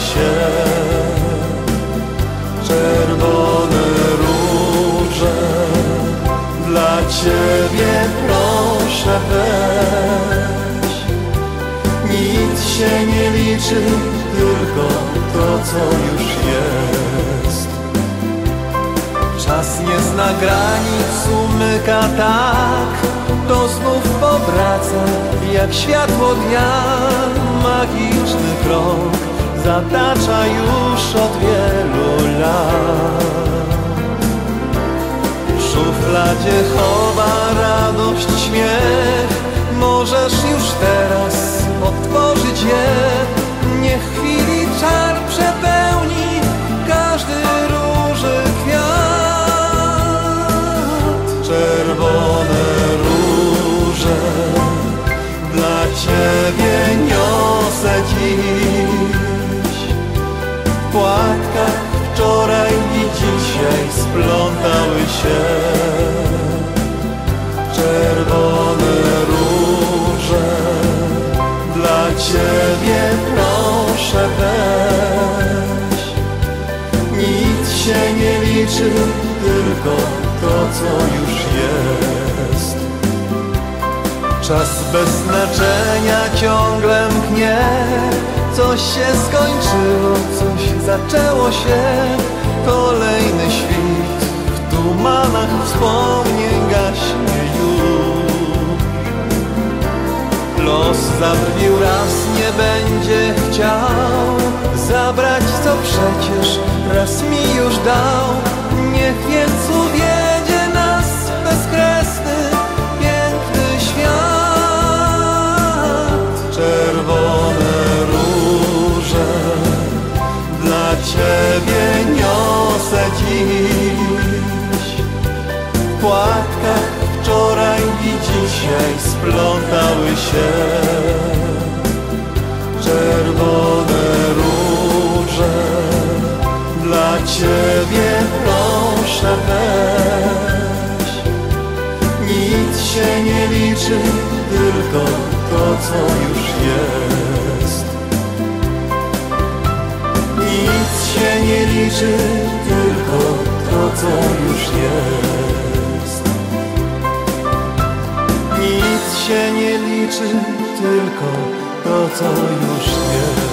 się. Czerwone róże Dla Ciebie proszę weź. Nic się nie liczy Tylko to co już jest. Czas nie zna granic, umyka tak To znów powraca jak światło dnia krok zatacza już od wielu lat. W szufladzie chowa radość, śmiech. Możesz już teraz otworzyć je płatkach wczoraj i dzisiaj splątały się. Czerwone róże dla Ciebie proszę weź. Nic się nie liczy, tylko to co już jest. Czas bez znaczenia ciągle mknie Coś się skończyło, zaczęło się. Kolejny świt w tumanach wspomnień gaśnie już. Los zabrwił raz nie będzie chciał Zabrać co przecież raz mi już dał. Niech więc uwiedzie płatkach wczoraj i dzisiaj splątały się Czerwone róże. Dla Ciebie proszę weź. Nic się nie liczy, tylko to co już jest. Nic się nie liczy, się nie liczy, tylko to co już